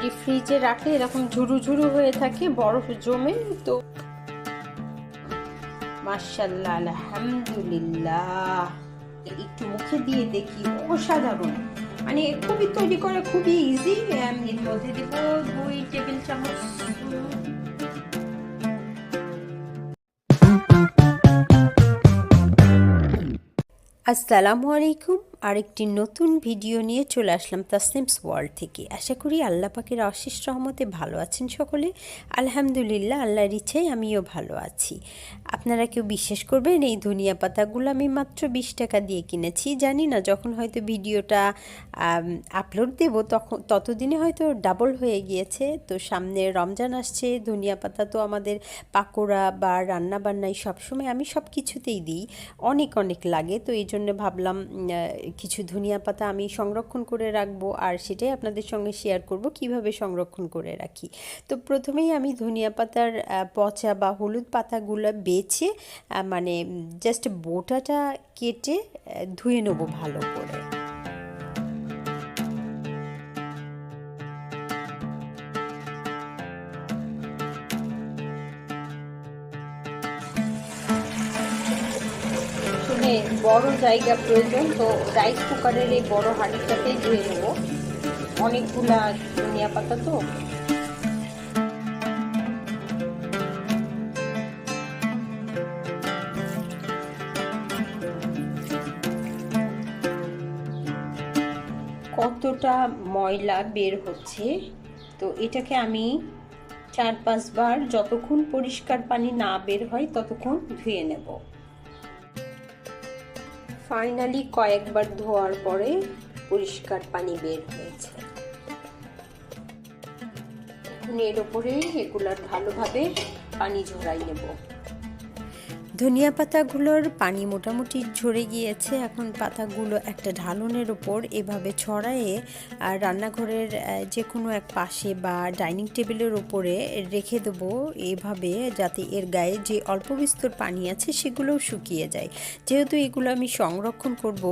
Deep ফ্রিজে রাখলে এরকম ঝুরু ঝুরু হয়ে থাকে, বরফ জমে, তো মার্শাল্লাহ আলহামদুলিল্লাহ। একটু মুখে দিয়ে দেখি, অসাধারণ। মানে খুবই তৈরি করা, খুবই ইজি এর মধ্যে দিব দুই টেবিল চামচ আসসালামু আলাইকুম। আরেকটি নতুন ভিডিও নিয়ে চলে আসলাম তাসনিমস ওয়ার্ল্ড থেকে। আশা করি আল্লাহ পাকের অশেষ রহমতে ভালো আছেন সকলে। আলহামদুলিল্লাহ, আল্লাহর ইচ্ছায় আমিও ভালো আছি। আপনারা কেউ বিশ্বাস করবেন, এই ধনিয়া পাতাগুলো আমি মাত্র বিশ টাকা দিয়ে কিনেছি। জানি না, যখন হয়তো ভিডিওটা আপলোড দেব, তখন, ততদিনে হয়তো ডাবল হয়ে গিয়েছে। তো সামনে রমজান আসছে, ধনিয়া পাতা তো আমাদের পাকোড়া বা রান্না বান্নায় সবসময় আমি সব কিছুতেই দিই। অনেক অনেক লাগে, তো এই জন্য ভাবলাম কিছু ধনিয়া পাতা আমি সংরক্ষণ করে রাখব আর সেটাই আপনাদের সঙ্গে শেয়ার করব কীভাবে সংরক্ষণ করে রাখি। তো প্রথমেই আমি ধনিয়া পাতার পচা বা হলুদ পাতাগুলো বেছে মানে জাস্ট বোটাটা কেটে ধুয়ে নেব ভালো করে। বড় জায়গা প্রয়োজন, তো রাইস কুকারের এই বড় হাঁড়িটাতেই ধুয়ে নেব। অনেকগুলা ধনিয়া পাতা তো। কতটা ময়লা বের হচ্ছে, তো এটাকে আমি চার পাঁচবার যতক্ষণ পরিষ্কার পানি না বের হয় ততক্ষণ ধুয়ে নেব। ফাইনালি কয়েকবার ধোয়ার পরে পরিষ্কার পানি বের হয়েছে। এর ওপরে এগুলার ভালোভাবে পানি ঝরাই নেব। ধনিয়া পাতাগুলোর পানি মোটামুটি ঝরে গিয়েছে। এখন পাতাগুলো একটা ঢালনের ওপর এভাবে ছড়ায়ে আর রান্নাঘরের যে কোনো এক পাশে বা ডাইনিং টেবিলের ওপরে রেখে দেবো এভাবে যাতে এর গায়ে যে অল্প বিস্তর পানি আছে সেগুলোও শুকিয়ে যায়। যেহেতু এগুলো আমি সংরক্ষণ করব,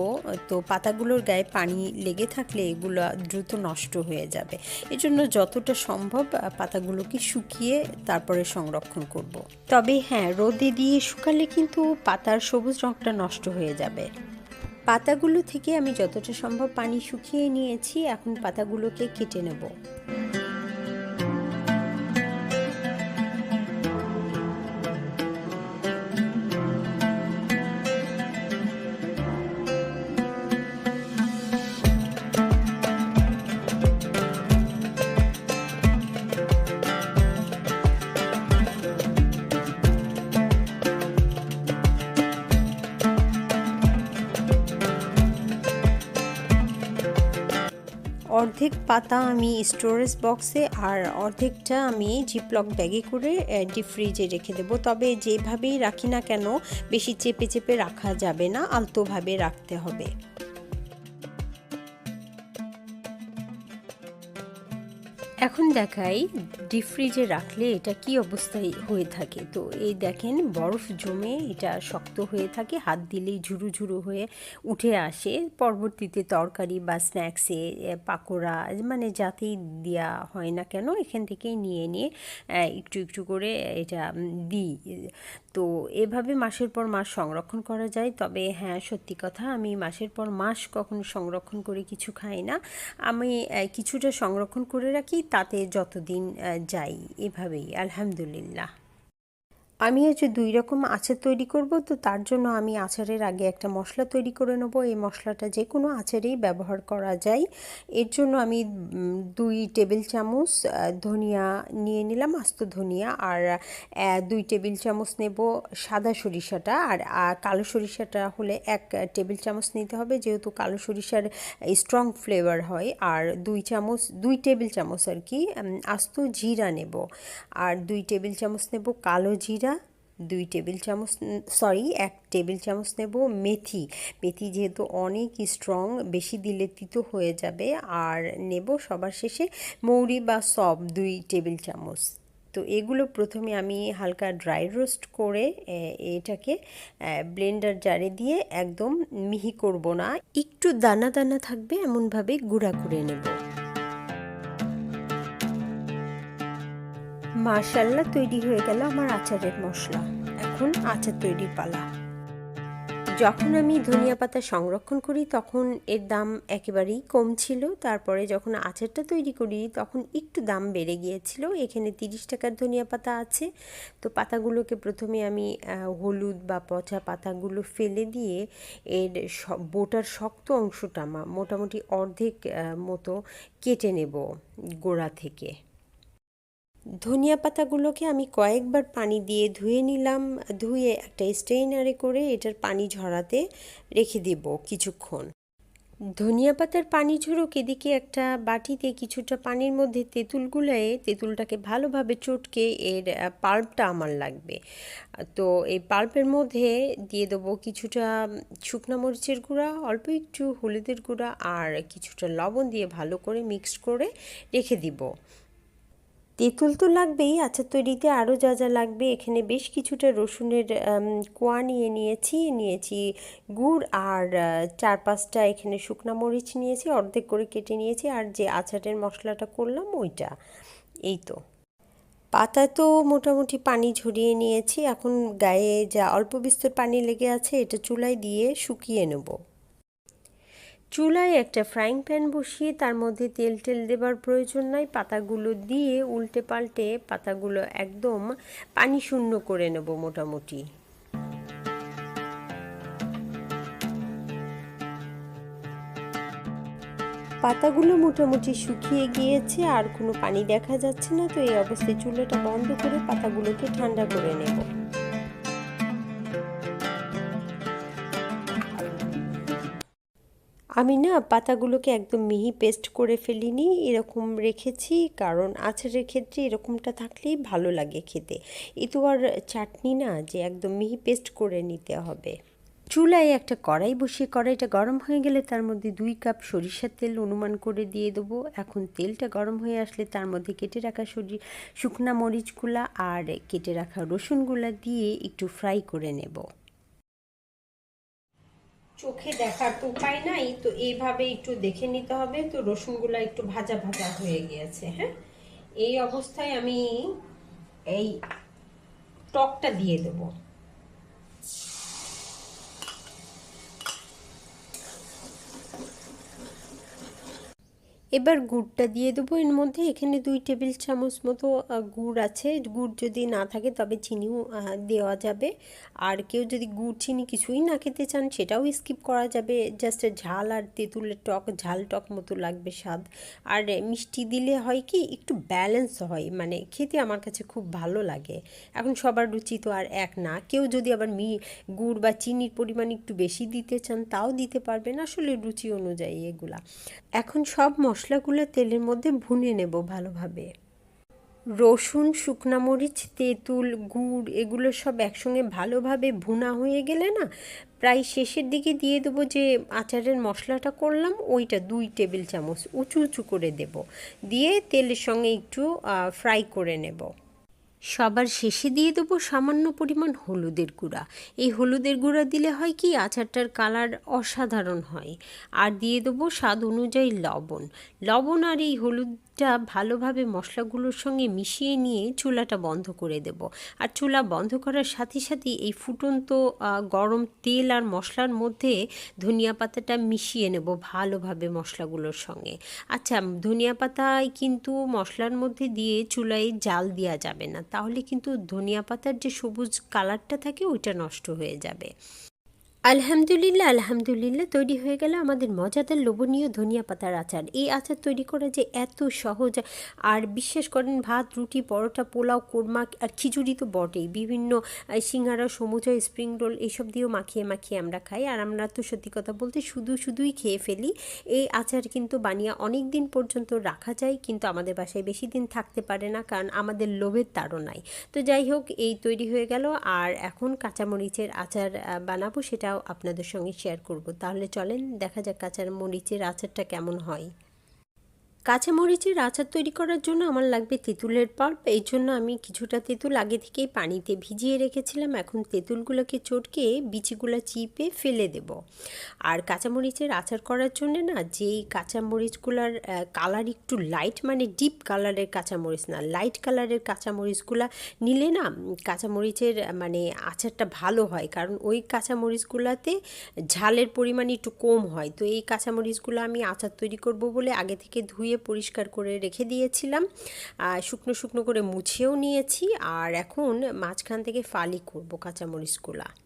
তো পাতাগুলোর গায়ে পানি লেগে থাকলে এগুলো দ্রুত নষ্ট হয়ে যাবে। এজন্য যতটা সম্ভব পাতাগুলোকে শুকিয়ে তারপরে সংরক্ষণ করব। তবে হ্যাঁ রোদে দিয়ে শুকালে তাহলে কিন্তু পাতার সবুজ রঙটা নষ্ট হয়ে যাবে। পাতাগুলো থেকে আমি যতটা সম্ভব পানি শুকিয়ে নিয়েছি, এখন পাতাগুলোকে কেটে নেব। অর্ধেক পাতা আমি স্টোরেজ বক্সে আর অর্ধেকটা আমি জিপলক ব্যাগে করে ডিপ ফ্রিজে রেখে দেব। তবে যেভাবেই রাখি না কেন, বেশি চেপে চেপে রাখা যাবে না, আলতোভাবে রাখতে হবে। এখন দেখাই ডিপ ফ্রিজে রাখলে এটা কি অবস্থায় হয়ে থাকে। তো এই দেখেন বরফ জমে এটা শক্ত হয়ে থাকে, হাত দিলেই ঝুরু ঝুরু হয়ে উঠে আসে। পরবর্তীতে তরকারি বা স্ন্যাক্সে পাকোড়া মানে যাতেই দেওয়া হয় না কেন, এখান থেকেই নিয়ে নিয়ে একটু একটু করে এটা দিই। তো এভাবে মাসের পর মাস সংরক্ষণ করা যায়। তবে হ্যাঁ সত্যি কথা, আমি মাসের পর মাস কখনো সংরক্ষণ করে কিছু খাই না। আমি কিছুটা সংরক্ষণ করে রাখি তাতে যতদিন যাই এভাবেই আলহামদুলিল্লাহ। আমি হচ্ছে দুই রকম আচার তৈরি করব, তো তার জন্য আমি আচারের আগে একটা মশলা তৈরি করে নেব। এই মশলাটা যে কোনো আচারেই ব্যবহার করা যায়। এর জন্য আমি দুই টেবিল চামচ ধনিয়া নিয়ে নিলাম, আস্ত ধনিয়া, আর দুই টেবিল চামচ নেব সাদা সরিষাটা। আর কালো সরিষাটা হলে এক টেবিল চামচ নিতে হবে, যেহেতু কালো সরিষার স্ট্রং ফ্লেভার হয়। আর দুই চামচ, দুই টেবিল চামচ আর কি আস্ত জিরা নেব। আর দুই টেবিল চামচ নেব কালো জিরা। দুই টেবিল চামচ সরি এক টেবিল চামচ নেব মেথি। মেথি যেহেতু অনেক স্ট্রং বেশি দিলে তিতো হয়ে যাবে। আর নেব সবার শেষে মৌরি বা সব দুই টেবিল চামচ। তো এগুলো প্রথমে আমি হালকা ড্রাই রোস্ট করে এটাকে ব্লেন্ডার জারে দিয়ে একদম মিহি করব না। একটু দানা দানা থাকবে, এমনভাবে গুঁড়া করে নেব। মাশাল্লাহ তৈরি হয়ে গেল আমার আচারের মশলা। এখন আচার তৈরির পালা। যখন আমি ধনিয়া পাতা সংরক্ষণ করি, তখন এর দাম একেবারেই কম ছিল। তারপরে যখন আচারটা তৈরি করি, তখন একটু দাম বেড়ে গিয়েছিল। এখানে তিরিশ টাকার ধনিয়া পাতা আছে। তো পাতাগুলোকে প্রথমে আমি হলুদ বা পচা পাতাগুলো ফেলে দিয়ে এর বোটার শক্ত অংশটা মোটামুটি অর্ধেক মতো কেটে নেব গোড়া থেকে। ধনিয়া পাতাগুলোকে আমি কয়েকবার পানি দিয়ে ধুয়ে নিলাম, ধুয়ে একটা স্ট্রেইনারে করে এটার পানি ঝরাতে রেখে দেব কিছুক্ষণ। ধনিয়া পাতার পানি ঝরুক, এদিকে একটা বাটিতে কিছুটা পানির মধ্যে তেঁতুল গুলায়ে তেঁতুলটাকে ভালোভাবে চটকে এর পাল্পটা আমার লাগবে। তো এই পাল্পের মধ্যে দিয়ে দেবো কিছুটা শুকনা মরিচের গুঁড়া, অল্প একটু হলুদের গুঁড়া আর কিছুটা লবণ দিয়ে ভালো করে মিক্সড করে রেখে দিব। তেঁতুল তো লাগবেই। আচার তৈরিতে আরও যা যা লাগবে, এখানে বেশ কিছুটা রসুনের কোয়া নিয়ে নিয়েছি। নিয়েছি গুড় আর চার পাঁচটা এখানে শুকনো মরিচ নিয়েছি, অর্ধেক করে কেটে নিয়েছি। আর যে আচারের মশলাটা করলাম, ওইটা। এই তো। পাতা তো মোটামুটি পানি ঝরিয়ে নিয়েছি। এখন গায়ে যা অল্প বিস্তর পানি লেগে আছে, এটা চুলায় দিয়ে শুকিয়ে নেব। চুলায় একটা ফ্রাইং প্যান বসিয়ে তার মধ্যে তেল টেল দেবার প্রয়োজন নাই। পাতাগুলো দিয়ে উল্টে পাল্টে পাতাগুলো একদম পানি শূন্য করে নেব মোটামুটি। পাতাগুলো মোটামুটি শুকিয়ে গিয়েছে, আর কোনো পানি দেখা যাচ্ছে না। তো এই অবস্থায় চুলাটা বন্ধ করে পাতাগুলোকে ঠান্ডা করে নেব। আমি না পাতাগুলোকে একদম মিহি পেস্ট করে ফেলিনি, এরকম রেখেছি। কারণ আচারের ক্ষেত্রে এরকমটা থাকলেই ভালো লাগে খেতে। এ তো আর চাটনি না যে একদম মিহি পেস্ট করে নিতে হবে। চুলায় একটা কড়াই বসিয়ে, কড়াইটা গরম হয়ে গেলে তার মধ্যে দুই কাপ সরিষার তেল অনুমান করে দিয়ে দেবো। এখন তেলটা গরম হয়ে আসলে তার মধ্যে কেটে রাখা সরি, শুকনা মরিচগুলা আর কেটে রাখা রসুনগুলা দিয়ে একটু ফ্রাই করে নেব। চোখে দেখার তো উপায় নাই, তো এইভাবে একটু দেখে নিতে হবে। তো রসুনগুলো একটু ভাজা ভাজা হয়ে গিয়েছে হ্যাঁ? এই অবস্থায় আমি এই টকটা দিয়ে দেবো। এবার গুড়টা দিয়ে দেবো। এর মধ্যে এখানে দুই টেবিল চামচ মতো গুড় আছে। গুড় যদি না থাকে তবে চিনিও দেওয়া যাবে। আর কেউ যদি গুড় চিনি কিছুই না খেতে চান সেটাও স্কিপ করা যাবে। জাস্ট ঝাল আর তেঁতুলের টক, ঝাল টক মতো লাগবে স্বাদ। আর মিষ্টি দিলে হয় কি, একটু ব্যালেন্স হয়। মানে খেতে আমার কাছে খুব ভালো লাগে। এখন সবার রুচি তো আর এক না। কেউ যদি আবার মি, গুড় বা চিনির পরিমাণ একটু বেশি দিতে চান তাও দিতে পারবেন। আসলে রুচি অনুযায়ী এগুলা। এখন সব মশলাগুলো তেলের মধ্যে ভুনে নেব ভালোভাবে। রসুন মরিচ, তেঁতুল, গুড় এগুলো সব একসঙ্গে ভালোভাবে ভুনা হয়ে গেলে না প্রায় শেষের দিকে দিয়ে দেবো যে আচারের মশলাটা করলাম, ওইটা দুই টেবিল চামচ উঁচু উঁচু করে দেব। দিয়ে তেলের সঙ্গে একটু ফ্রাই করে নেব। সবার শেষে দিয়ে দেবো সামান্য পরিমাণ হলুদের গুঁড়া। এই হলুদের গুঁড়া দিলে হয় কি, আচারটার কালার অসাধারণ হয়। আর দিয়ে দেবো স্বাদ অনুযায়ী লবণ। লবণ আর এই হলুদ টা ভালোভাবে মশলাগুলোর সঙ্গে মিশিয়ে নিয়ে চুলাটা বন্ধ করে দেব। আর চুলা বন্ধ করার সাথে সাথে এই ফুটন্ত গরম তেল আর মশলার মধ্যে ধনিয়া পাতাটা মিশিয়ে নেব ভালোভাবে মশলাগুলোর সঙ্গে। আচ্ছা ধনিয়া পাতায় কিন্তু মশলার মধ্যে দিয়ে চুলায় জাল দেওয়া যাবে না। তাহলে কিন্তু ধনিয়া পাতার যে সবুজ কালারটা থাকে ওইটা নষ্ট হয়ে যাবে। আলহামদুলিল্লাহ আলহামদুলিল্লাহ, তৈরি হয়ে গেল আমাদের মজাদার লোভনীয় ধনিয়া পাতার আচার। এই আচার তৈরি করা যে এত সহজ, আর বিশ্বাস করেন ভাত, রুটি, পরোটা, পোলাও, কোরমা আর খিচুড়ি তো বটেই। বিভিন্ন সিঙ্গারা, সমুচা, স্প্রিং রোল এইসব দিয়েও মাখিয়ে মাখিয়ে আমরা খাই। আর আমরা তো সত্যি কথা বলতে শুধু শুধুই খেয়ে ফেলি। এই আচার কিন্তু বানিয়ে অনেক দিন পর্যন্ত রাখা যায়, কিন্তু আমাদের বাসায় বেশি দিন থাকতে পারে না, কারণ আমাদের লোভের তাড়নায়। তো যাই হোক, এই তৈরি হয়ে গেল। আর এখন কাঁচামরিচের আচার বানাবো সেটা আপনাদের সঙ্গে শেয়ার করব। তাহলে চলেন দেখা যাক কাঁচার মরিচের আচারটা কেমন হয়। কাঁচামরিচের আচার তৈরি করার জন্য আমার লাগবে তেঁতুলের পাল্প। এই জন্য আমি কিছুটা তেঁতুল আগে থেকেই পানিতে ভিজিয়ে রেখেছিলাম। এখন তেঁতুলগুলোকে চটকে বিচিগুলো চিপে ফেলে দেব। আর কাঁচামরিচের আচার করার জন্য না, যেই কাঁচামরিচগুলোর কালার একটু লাইট মানে ডিপ কালারের কাঁচামরিচ না লাইট কালারের কাঁচামরিচগুলা নিলে না, কাঁচামরিচের মানে আচারটা ভালো হয়। কারণ ওই কাঁচামরিচগুলোতে ঝালের পরিমাণ একটু কম হয়। তো এই কাঁচামরিচগুলো আমি আচার তৈরি করব বলে আগে থেকে ধুয়ে পরিষ্কার করে রেখে দিয়েছিলাম। আর শুকনো শুকনো করে মুছেও নিয়েছি। আর এখন মাঝখান থেকে ফালি করব কাঁচামরিচগুলা।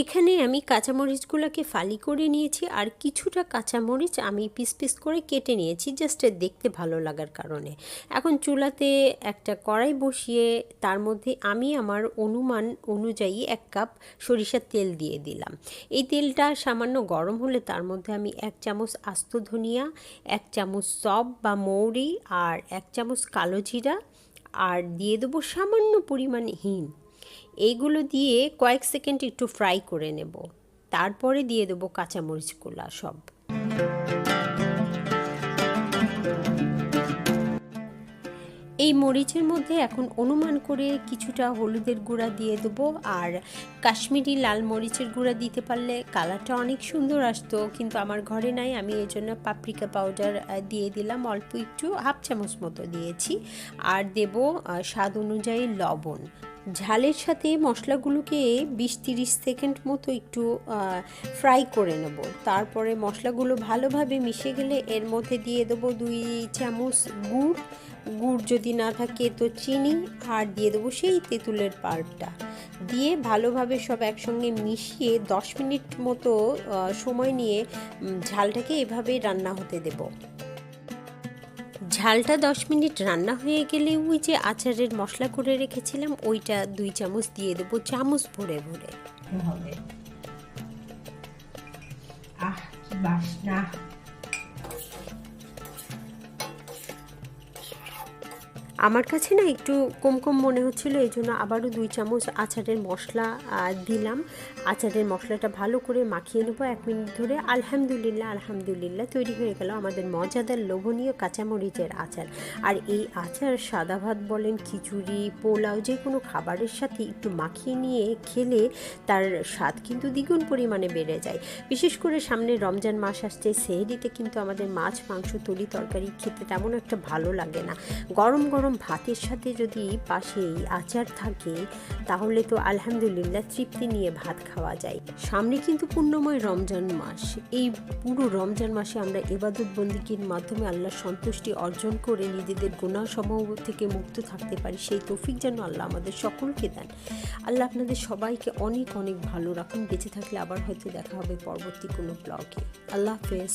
এখানে আমি কাঁচামরিচগুলোকে ফালি করে নিয়েছি আর কিছুটা কাঁচামরিচ আমি পিস পিস করে কেটে নিয়েছি জাস্ট দেখতে ভালো লাগার কারণে। এখন চুলাতে একটা কড়াই বসিয়ে তার মধ্যে আমি আমার অনুমান অনুযায়ী এক কাপ সরিষার তেল দিয়ে দিলাম। এই তেলটা সামান্য গরম হলে তার মধ্যে আমি এক চামচ আস্ত ধনিয়া, এক চামচ সব বা মৌরি আর এক চামচ কালো জিরা আর দিয়ে দেবো সামান্য পরিমাণ হিং। এইগুলো দিয়ে কয়েক সেকেন্ড একটু ফ্রাই করে নেব। তারপরে দিয়ে দেবো কাঁচামরিচগুলা সব। এই মরিচের মধ্যে এখন অনুমান করে কিছুটা হলুদের গুঁড়া দিয়ে দেবো আর কাশ্মীরি লাল মরিচের গুঁড়া দিতে পারলে কালারটা অনেক সুন্দর আসতো, কিন্তু আমার ঘরে নাই, আমি এই জন্য পাপরিকা পাউডার দিয়ে দিলাম, অল্প একটু হাফ চামচ মতো দিয়েছি। আর দেব স্বাদ অনুযায়ী লবণ। ঝালের সাথে মশলাগুলোকে বিশ তিরিশ সেকেন্ড মতো একটু ফ্রাই করে নেব। তারপরে মশলাগুলো ভালোভাবে মিশে গেলে এর মধ্যে দিয়ে দেবো দুই চামচ গুড়। গুড় যদি না থাকে তো চিনি, আর দিয়ে দেবো সেই তেঁতুলের পাল্পটা। দিয়ে ভালোভাবে সব একসঙ্গে মিশিয়ে দশ মিনিট মতো সময় নিয়ে ঝালটাকে এভাবেই রান্না হতে দেবো। ঝালটা দশ মিনিট রান্না হয়ে গেলে ওই যে আচারের মশলা করে রেখেছিলাম, ওইটা দুই চামচ দিয়ে দেব, চামচ ভরে ভরে। হবে। আহ বাসনা। আমার কাছে না একটু কম কম মনে হচ্ছিল, এই জন্য আবারও দুই চামচ আচারের মশলা দিলাম। আচারের মশলাটা ভালো করে মাখিয়ে নেব এক মিনিট ধরে। আলহামদুলিল্লাহ আলহামদুলিল্লাহ, তৈরি হয়ে গেল আমাদের মজাদার লোভনীয় কাঁচামরিচের আচার। আর এই আচার সাদা ভাত বলেন, খিচুড়ি, পোলাও, যে কোনো খাবারের সাথে একটু মাখিয়ে নিয়ে খেলে তার স্বাদ কিন্তু দ্বিগুণ পরিমাণে বেড়ে যায়। বিশেষ করে সামনে রমজান মাস আসছে, সেহরিতে কিন্তু আমাদের মাছ, মাংস, তরি, তরকারি খেতে তেমন একটা ভালো লাগে না। গরম গরম গরম ভাতের সাথে যদি পাশেই আচার থাকে, তাহলে তো আলহামদুলিল্লাহ তৃপ্তি নিয়ে ভাত খাওয়া যায়। সামনে কিন্তু পূর্ণময় রমজান মাস। এই পুরো রমজান মাসে আমরা এবাদত বন্দিকির মাধ্যমে আল্লাহর সন্তুষ্টি অর্জন করে নিজেদের গুণাসমূহ থেকে মুক্ত থাকতে পারি, সেই তৌফিক যেন আল্লাহ আমাদের সকলকে দেন। আল্লাহ আপনাদের সবাইকে অনেক অনেক ভালো রাখুন। বেঁচে থাকলে আবার হয়তো দেখা হবে পরবর্তী কোনো ব্লগে আল্লাহ হাফেজ।